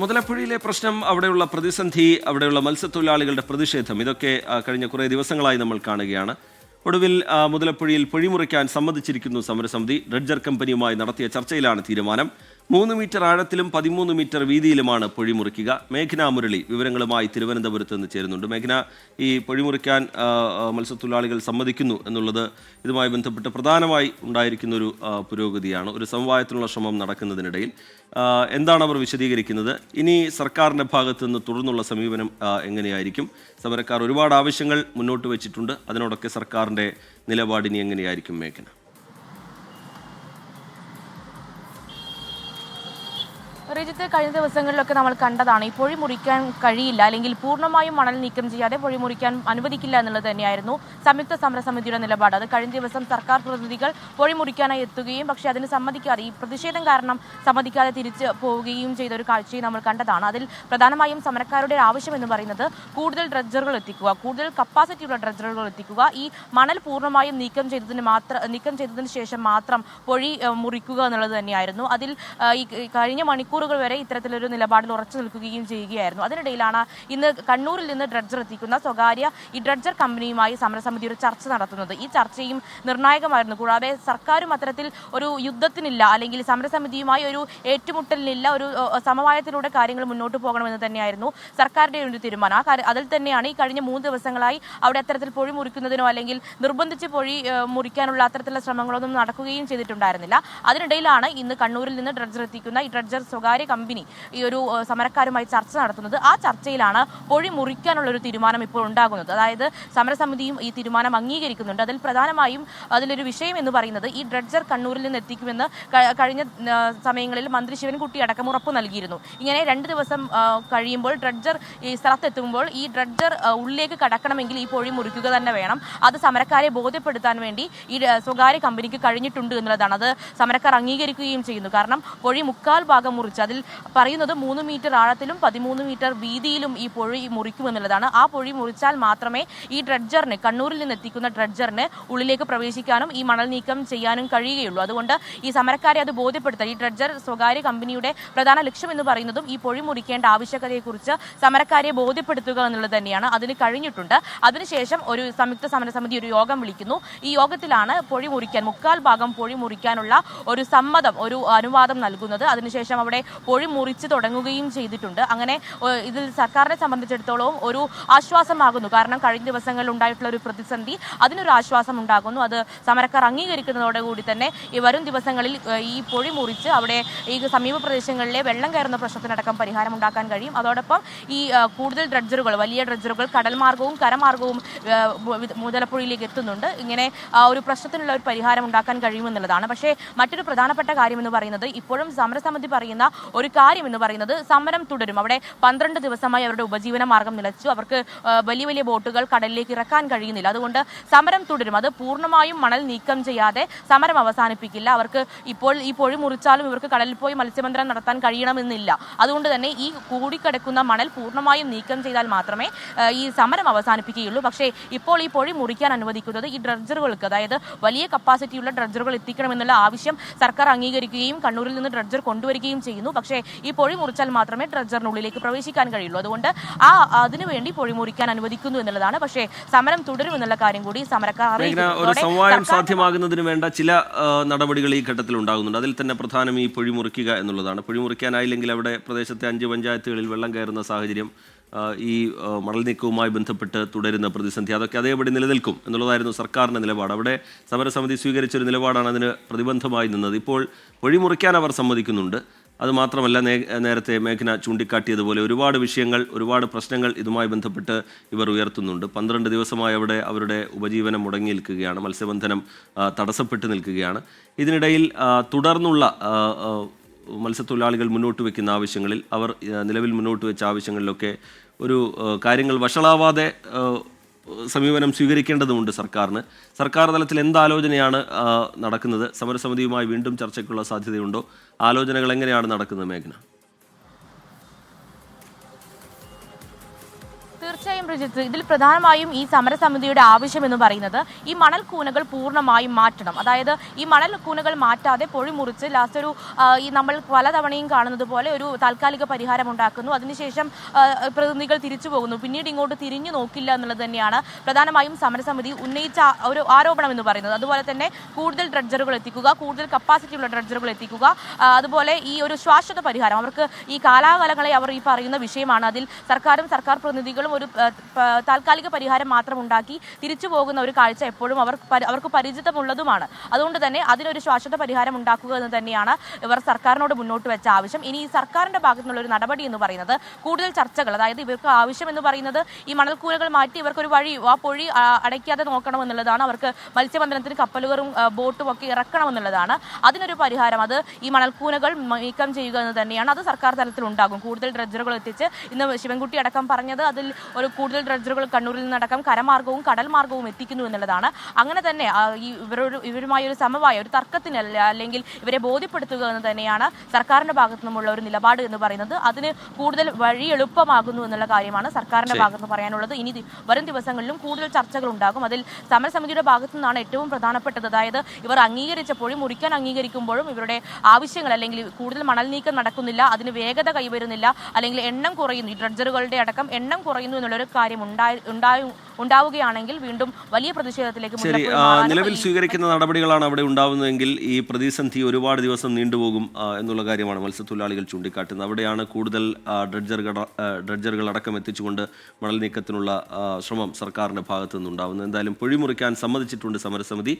മുതലപ്പുഴയിലെ പ്രശ്നം അവിടെയുള്ള പ്രതിസന്ധി അവിടെയുള്ള മത്സ്യത്തൊഴിലാളികളുടെ പ്രതിഷേധം ഇതൊക്കെ കഴിഞ്ഞ കുറേ ദിവസങ്ങളായി നമ്മൾ കാണുകയാണ്. ഒടുവിൽ മുതലപ്പുഴയിൽ പൊഴിമുറിക്കാൻ സമ്മതിച്ചിരിക്കുന്നു സമരസമിതി. ഡ്രഡ്ജർ കമ്പനിയുമായി നടത്തിയ ചർച്ചയിലാണ് തീരുമാനം. മൂന്ന് മീറ്റർ ആഴത്തിലും പതിമൂന്ന് മീറ്റർ വീതിയിലുമാണ് പൊഴിമുറിക്കുക മേഘന മുരളി വിവരങ്ങളുമായി തിരുവനന്തപുരത്ത് നിന്ന് ചേരുന്നുണ്ട്. മേഘന ഈ പൊഴിമുറിക്കാൻ മത്സ്യത്തൊഴിലാളികൾ സമ്മതിക്കുന്നു എന്നുള്ളത് ഇതുമായി ബന്ധപ്പെട്ട് പ്രധാനമായി ഉണ്ടായിരിക്കുന്ന ഒരു പുരോഗതിയാണ്. ഒരു സമവായത്തിനുള്ള ശ്രമം നടക്കുന്നതിനിടയിൽ എന്താണ് അവർ വിശദീകരിക്കുന്നത്? ഇനി സർക്കാരിന്റെ ഭാഗത്തു നിന്ന് തുടർന്നുള്ള സമീപനം എങ്ങനെയായിരിക്കും? സമരക്കാർ ഒരുപാട് ആവശ്യങ്ങൾ മുന്നോട്ട് വെച്ചിട്ടുണ്ട്. അതിനോടൊക്കെ സർക്കാരിന്റെ നിലപാടിനി എങ്ങനെയായിരിക്കും മേഘന? റിജിത്ത് കഴിഞ്ഞ ദിവസങ്ങളിലൊക്കെ നമ്മൾ കണ്ടതാണ് ഈ പൊഴി മുറിക്കാൻ കഴിയില്ല അല്ലെങ്കിൽ പൂർണമായും മണൽ നീക്കം ചെയ്യാതെ പൊഴി മുറിക്കാൻ അനുവദിക്കില്ല എന്നുള്ളത് തന്നെയായിരുന്നു സംയുക്ത സമരസമിതിയുടെ നിലപാട്. അത് കഴിഞ്ഞ ദിവസം സർക്കാർ പ്രതിനിധികൾ പൊഴി മുറിക്കാനായി എത്തുകയും പക്ഷേ അതിന് സമ്മതിക്കാതെ ഈ പ്രതിഷേധം കാരണം സമ്മതിക്കാതെ തിരിച്ച് പോവുകയും ചെയ്ത ഒരു കാഴ്ചയും നമ്മൾ കണ്ടതാണ്. അതിൽ പ്രധാനമായും സമരക്കാരുടെ ആവശ്യം എന്ന് പറയുന്നത് കൂടുതൽ ഡ്രഡ്ജറുകൾ എത്തിക്കുക കൂടുതൽ കപ്പാസിറ്റിയുള്ള ഡ്രഡ്ജറുകൾ എത്തിക്കുക. ഈ മണൽ പൂർണമായും നീക്കം ചെയ്തതിന് മാത്രം നീക്കം ചെയ്തതിന് ശേഷം മാത്രം പൊഴി മുറിക്കുക എന്നുള്ളത് തന്നെയായിരുന്നു. അതിൽ ഈ കഴിഞ്ഞ കഴിഞ്ഞ മണിക്കൂറുകൾ വരെ ഇത്തരത്തിലൊരു നിലപാടിൽ ഉറച്ചു നിൽക്കുകയും ചെയ്യുകയായിരുന്നു. അതിനിടയിലാണ് ഇന്ന് കണ്ണൂരിൽ നിന്ന് ഡ്രഡ്ജർ എത്തിക്കുന്ന സ്വകാര്യ ഈ ഡ്രഡ്ജർ കമ്പനിയുമായി സമരസമിതി ഒരു ചർച്ച നടത്തുന്നത്. ഈ ചർച്ചയും നിർണായകമായിരുന്നു. കൂടാതെ സർക്കാരും അത്തരത്തിൽ ഒരു യുദ്ധത്തിനില്ല അല്ലെങ്കിൽ സമരസമിതിയുമായി ഒരു ഏറ്റുമുട്ടലിനില്ല ഒരു സമവായത്തിലൂടെ കാര്യങ്ങൾ മുന്നോട്ട് പോകണമെന്ന് തന്നെയായിരുന്നു സർക്കാരിന്റെ ഒരു തീരുമാനം. ആ അതിൽ തന്നെയാണ് ഈ കഴിഞ്ഞ മൂന്ന് ദിവസങ്ങളായി അവിടെ അത്തരത്തിൽ പൊഴി മുറിക്കുന്നതിനോ അല്ലെങ്കിൽ നിർബന്ധിച്ച് പൊഴി മുറിക്കാനുള്ള അത്തരത്തിലുള്ള ശ്രമങ്ങളൊന്നും നടക്കുകയും ചെയ്തിട്ടുണ്ടായിരുന്നില്ല. അതിനിടയിലാണ് ഇന്ന് കണ്ണൂരിൽ നിന്ന് ഡ്രഡ്ജർ എത്തിക്കുന്ന ഈ ഡ്രഡ്ജർ സ്വകാര്യ കമ്പനി ഈ ഒരു സമരക്കാരുമായി ചർച്ച നടത്തുന്നത്. ആ ചർച്ചയിലാണ് പൊഴി മുറിക്കാനുള്ള ഒരു തീരുമാനം ഇപ്പോൾ ഉണ്ടാകുന്നത്. അതായത് സമരസമിതിയും ഈ തീരുമാനം അംഗീകരിക്കുന്നുണ്ട്. അതിൽ പ്രധാനമായും അതിലൊരു വിഷയം എന്ന് പറയുന്നത് ഈ ഡ്രഡ്ജർ കണ്ണൂരിൽ നിന്ന് എത്തിക്കുമെന്ന് കഴിഞ്ഞ സമയങ്ങളിൽ മന്ത്രി ശിവൻകുട്ടി അടക്കം ഉറപ്പ് നൽകിയിരുന്നു. ഇങ്ങനെ രണ്ട് ദിവസം കഴിയുമ്പോൾ ഡ്രഡ്ജർ ഈ സ്ഥലത്തെത്തുമ്പോൾ ഈ ഡ്രഡ്ജർ ഉള്ളിലേക്ക് കടക്കണമെങ്കിൽ ഈ പൊഴി മുറിക്കുക തന്നെ വേണം. അത് സമരക്കാരെ ബോധ്യപ്പെടുത്താൻ വേണ്ടി ഈ സ്വകാര്യ കമ്പനിക്ക് കഴിഞ്ഞിട്ടുണ്ട് എന്നുള്ളതാണ്. അത് സമരക്കാർ അംഗീകരിക്കുകയും ചെയ്യുന്നു. കാരണം പൊഴി മുക്കാൽ ഭാഗം മുറിച്ച് അതിൽ പറയുന്നത് മൂന്ന് മീറ്റർ ആഴത്തിലും പതിമൂന്ന് മീറ്റർ വീതിയിലും ഈ പൊഴി മുറിക്കുമെന്നുള്ളതാണ്. ആ പൊഴി മുറിച്ചാൽ മാത്രമേ ഈ ഡ്രഡ്ജറിന് കണ്ണൂരിൽ നിന്ന് എത്തിക്കുന്ന ഡ്രഡ്ജറിന് ഉള്ളിലേക്ക് പ്രവേശിക്കാനും ഈ മണൽ നീക്കം ചെയ്യാനും കഴിയുകയുള്ളൂ. അതുകൊണ്ട് ഈ സമരക്കാരെ അത് ബോധ്യപ്പെടുത്താൻ ഈ ഡ്രഡ്ജർ സ്വകാര്യ കമ്പനിയുടെ പ്രധാന ലക്ഷ്യം എന്ന് പറയുന്നതും ഈ പൊഴി മുറിക്കേണ്ട ആവശ്യകതയെക്കുറിച്ച് സമരക്കാരെ ബോധ്യപ്പെടുത്തുക എന്നുള്ളത് തന്നെയാണ്. അതിന് കഴിഞ്ഞിട്ടുണ്ട്. അതിനുശേഷം ഒരു സംയുക്ത സമരസമിതി ഒരു യോഗം വിളിക്കുന്നു. ഈ യോഗത്തിലാണ് പൊഴി മുറിക്കാൻ മുക്കാൽ ഭാഗം പൊഴി മുറിക്കാനുള്ള ഒരു സമ്മതം ഒരു അനുവാദം നൽകുന്നത്. അതിനുശേഷം അവിടെ പൊഴി മുറിച്ച് തുടങ്ങുകയും ചെയ്തിട്ടുണ്ട്. അങ്ങനെ ഇതിൽ സർക്കാരിനെ സംബന്ധിച്ചിടത്തോളം ഒരു ആശ്വാസമാകുന്നു. കാരണം കഴിഞ്ഞ ദിവസങ്ങളിൽ ഉണ്ടായിട്ടുള്ള ഒരു പ്രതിസന്ധി അതിനൊരു ആശ്വാസം ഉണ്ടാകുന്നു. അത് സമരക്കാർ അംഗീകരിക്കുന്നതോടുകൂടി തന്നെ ഈ വരും ദിവസങ്ങളിൽ ഈ പൊഴി മുറിച്ച് അവിടെ ഈ സമീപ പ്രദേശങ്ങളിലെ വെള്ളം കയറുന്ന പ്രശ്നത്തിനടക്കം പരിഹാരം ഉണ്ടാക്കാൻ കഴിയും. അതോടൊപ്പം ഈ കൂടുതൽ ഡ്രഡ്ജറുകൾ വലിയ ഡ്രഡ്ജറുകൾ കടൽമാർഗവും കരമാർഗവും മുതലപ്പുഴയിലേക്ക് എത്തുന്നുണ്ട്. ഇങ്ങനെ ഒരു പ്രശ്നത്തിനുള്ള ഒരു പരിഹാരം ഉണ്ടാക്കാൻ കഴിയുമെന്നുള്ളതാണ്. പക്ഷേ മറ്റൊരു പ്രധാനപ്പെട്ട കാര്യം എന്ന് പറയുന്നത് ഇപ്പോഴും സമരസമിതി പറയുന്ന ഒരു കാര്യം എന്ന് പറയുന്നത് സമരം തുടരും. അവിടെ പന്ത്രണ്ട് ദിവസമായി അവരുടെ ഉപജീവന മാർഗം നിലച്ചു. അവർക്ക് വലിയ വലിയ ബോട്ടുകൾ കടലിലേക്ക് ഇറക്കാൻ കഴിയുന്നില്ല. അതുകൊണ്ട് സമരം തുടരും. അത് പൂർണമായും മണൽ നീക്കം ചെയ്യാതെ സമരം അവസാനിപ്പിക്കില്ല. അവർക്ക് ഇപ്പോൾ ഈ പൊഴി മുറിച്ചാലും ഇവർക്ക് കടലിൽ പോയി മത്സ്യബന്ധനം നടത്താൻ കഴിയണമെന്നില്ല. അതുകൊണ്ട് തന്നെ ഈ കൂടിക്കിടക്കുന്ന മണൽ പൂർണമായും നീക്കം ചെയ്താൽ മാത്രമേ ഈ സമരം അവസാനിപ്പിക്കുകയുള്ളൂ. പക്ഷേ ഇപ്പോൾ ഈ പൊഴി മുറിക്കാൻ അനുവദിക്കുന്നത് ഈ ഡ്രഡ്ജറുകൾക്ക് അതായത് വലിയ കപ്പാസിറ്റിയുള്ള ഡ്രഡ്ജറുകൾ എത്തിക്കണമെന്നുള്ള ആവശ്യം സർക്കാർ അംഗീകരിക്കുകയും കണ്ണൂരിൽ നിന്ന് ഡ്രഡ്ജർ കൊണ്ടുവരികയും ചെയ്യുന്നു. പക്ഷേ ഈ പൊഴി മുറിച്ചാൽ മാത്രമേ ഡ്രഡ്ജറിനുള്ളിലേക്ക് പ്രവേശിക്കാൻ കഴിയുള്ളൂ. അതുകൊണ്ട് ആ അതിനുവേണ്ടി പൊഴി മുറിക്കാൻ അനുവദിക്കുന്നു എന്നുള്ളതാണ്. പക്ഷേ സമരം തുടരുമെന്നുള്ള കാര്യം കൂടി സമരക്കാർ ഒരു സമവായം സാധ്യമാകുന്നതിന് വേണ്ട ചില നടപടികൾ ഈ ഘട്ടത്തിൽ ഉണ്ടാകുന്നുണ്ട്. അതിൽ തന്നെ പ്രധാനം ഈ പൊഴി മുറിക്കുക എന്നുള്ളതാണ്. പൊഴി മുറിക്കാനായില്ലെങ്കിൽ അവിടെ പ്രദേശത്തെ അഞ്ച് പഞ്ചായത്തുകളിൽ വെള്ളം കയറുന്ന സാഹചര്യം ഈ മടൽ മണൽ നീക്കവുമായി ബന്ധപ്പെട്ട് തുടരുന്ന പ്രതിസന്ധി. അതൊക്കെ അതേപടി നിലനിൽക്കും എന്നുള്ളതായിരുന്നു സർക്കാരിന്റെ നിലപാട്. അവിടെ സമരസമിതി സ്വീകരിച്ചൊരു നിലപാടാണ് അതിന് പ്രതിബന്ധമായി നിന്നത്. ഇപ്പോൾ വഴിമുറിക്കാൻ അവർ സമ്മതിക്കുന്നുണ്ട്. അത് മാത്രമല്ല നേ- നേരത്തെ മേഘന ചൂണ്ടിക്കാട്ടിയതുപോലെ ഒരുപാട് വിഷയങ്ങൾ ഒരുപാട് പ്രശ്നങ്ങൾ ഇതുമായി ബന്ധപ്പെട്ട് ഇവർ ഉയർത്തുന്നുണ്ട്. പന്ത്രണ്ട് ദിവസമായി അവിടെ അവരുടെ ഉപജീവനം മുടങ്ങി നിൽക്കുകയാണ് മത്സ്യബന്ധനം തടസ്സപ്പെട്ട് നിൽക്കുകയാണ്. ഇതിനിടയിൽ തുടർന്നുള്ള മത്സ്യത്തൊഴിലാളികൾ മുന്നോട്ട് വയ്ക്കുന്ന ആവശ്യങ്ങളിൽ അവർ നിലവിൽ മുന്നോട്ട് വെച്ച ആവശ്യങ്ങളിലൊക്കെ ഒരു കാര്യങ്ങൾ വഷളാവാതെ സമീപനം സ്വീകരിക്കേണ്ടതുണ്ട് സർക്കാരിന്. സർക്കാർ തലത്തിൽ എന്താലോചനയാണ് നടക്കുന്നത്? സമരസമിതിയുമായി വീണ്ടും ചർച്ചയ്ക്കുള്ള സാധ്യതയുണ്ടോ? ആലോചനകൾ എങ്ങനെയാണ് നടക്കുന്നത് മേഘന? തീർച്ചയായും പ്രജിത്ത് ഇതിൽ പ്രധാനമായും ഈ സമരസമിതിയുടെ ആവശ്യം എന്ന് പറയുന്നത് ഈ മണൽ കൂനകൾ പൂർണമായും മാറ്റണം. അതായത് ഈ മണൽ കൂനകൾ മാറ്റാതെ പൊഴി മുറിച്ച് ലാസ്റ്റ് ഒരു ഈ നമ്മൾ പലതവണയും കാണുന്നത് പോലെ ഒരു താൽക്കാലിക പരിഹാരം ഉണ്ടാക്കുന്നു. അതിനുശേഷം പ്രതിനിധികൾ തിരിച്ചു പോകുന്നു. പിന്നീട് ഇങ്ങോട്ട് തിരിഞ്ഞു നോക്കില്ല എന്നുള്ളത് തന്നെയാണ് പ്രധാനമായും സമരസമിതി ഉന്നയിച്ച ഒരു ആരോപണം എന്ന് പറയുന്നത്. അതുപോലെ തന്നെ കൂടുതൽ ഡ്രഡ്ജറുകൾ എത്തിക്കുക കൂടുതൽ കപ്പാസിറ്റി ഉള്ള ഡ്രഡ്ജറുകൾ എത്തിക്കുക അതുപോലെ ഈ ഒരു ശാശ്വത പരിഹാരം. അവർക്ക് ഈ കാലാകാലങ്ങളെ അവർ ഈ പറയുന്ന വിഷയമാണ്. അതിൽ സർക്കാരും സർക്കാർ പ്രതിനിധികളും പ- താൽക്കാലിക പരിഹാരം മാത്രം ഉണ്ടാക്കി തിരിച്ചു പോകുന്ന ഒരു കാഴ്ച എപ്പോഴും അവർ അവർക്ക് പരിചിതമുള്ളതുമാണ്. അതുകൊണ്ട് തന്നെ അതിനൊരു ശാശ്വത പരിഹാരം ഉണ്ടാക്കുക എന്ന് തന്നെയാണ് ഇവർ സർക്കാരിനോട് മുന്നോട്ട് വെച്ച ആവശ്യം. ഇനി ഈ സർക്കാരിന്റെ ഭാഗത്തു നിന്നുള്ള ഒരു നടപടി എന്ന് പറയുന്നത് കൂടുതൽ ചർച്ചകൾ അതായത് ഇവർക്ക് ആവശ്യം എന്ന് പറയുന്നത് ഈ മണൽക്കൂലകൾ മാറ്റി ഇവർക്കൊരു വഴി ആ പൊഴി അടയ്ക്കാതെ നോക്കണമെന്നുള്ളതാണ്. അവർക്ക് മത്സ്യബന്ധനത്തിന് കപ്പലുകളും ബോട്ടും ഒക്കെ ഇറക്കണമെന്നുള്ളതാണ്. അതിനൊരു പരിഹാരം അത് ഈ മണൽക്കൂനകൾ നീക്കം ചെയ്യുക എന്ന് തന്നെയാണ്. അത് സർക്കാർ തലത്തിൽ ഉണ്ടാകും. കൂടുതൽ ഡ്രഡ്ജറുകൾ എത്തിച്ച് ഇന്ന് ശിവൻകുട്ടി അടക്കം പറഞ്ഞത് അതിൽ ഒരു കൂടുതൽ ഡ്രഡ്ജറുകൾ കണ്ണൂരിൽ നിന്നടക്കം കരമാർഗവും കടൽ മാർഗവും എത്തിക്കുന്നു എന്നുള്ളതാണ്. അങ്ങനെ തന്നെ ഇവരൊരു ഈ ഇവരോട് ഇവരുമായി ഒരു സമവായ ഒരു തർക്കത്തിനല്ല അല്ലെങ്കിൽ ഇവരെ ബോധ്യപ്പെടുത്തുക എന്ന് തന്നെയാണ് സർക്കാരിന്റെ ഭാഗത്തു നിന്നുമുള്ള ഒരു നിലപാട് എന്ന് പറയുന്നത്. അതിന് കൂടുതൽ വഴി എളുപ്പമാകുന്നു എന്നുള്ള കാര്യമാണ് സർക്കാരിന്റെ ഭാഗത്ത് പറയാനുള്ളത്. ഇനി വരും ദിവസങ്ങളിലും കൂടുതൽ ചർച്ചകൾ ഉണ്ടാകും. അതിൽ സമരസമിതിയുടെ ഭാഗത്തു നിന്നാണ് ഏറ്റവും പ്രധാനപ്പെട്ടത്. അതായത് ഇവർ അംഗീകരിച്ചപ്പോഴും മുറിക്കാൻ അംഗീകരിക്കുമ്പോഴും ഇവരുടെ ആവശ്യങ്ങൾ അല്ലെങ്കിൽ കൂടുതൽ മണൽ നീക്കം നടക്കുന്നില്ല അതിന് വേഗത കൈവരുന്നില്ല അല്ലെങ്കിൽ എണ്ണം കുറയുന്നു. ഈ ഡ്രഡ്ജറുകളുടെ അടക്കം എണ്ണം കുറയുന്നു. എന്നുള്ളൊരു കാര്യം ഉണ്ടായി ഉണ്ടായി ഉണ്ടാവുകയാണെങ്കിൽ വീണ്ടും വലിയ പ്രതിഷേധത്തിലേക്ക് ശരി നിലവിൽ സ്വീകരിക്കുന്ന നടപടികളാണ് അവിടെ ഉണ്ടാവുന്നതെങ്കിൽ ഈ പ്രതിസന്ധി ഒരുപാട് ദിവസം നീണ്ടുപോകും എന്നുള്ള കാര്യമാണ് മത്സ്യത്തൊഴിലാളികൾ ചൂണ്ടിക്കാട്ടുന്നത്. അവിടെയാണ് കൂടുതൽ ഡ്രഡ്ജറുകൾ ഡ്രഡ്ജറുകൾ അടക്കം എത്തിച്ചുകൊണ്ട് മണൽ നീക്കത്തിനുള്ള ശ്രമം സർക്കാരിന്റെ ഭാഗത്തു നിന്നുണ്ടാവുന്നത് എന്തായാലും പൊഴിമുറിക്കാൻ സമ്മതിച്ചിട്ടുണ്ട് സമരസമിതി.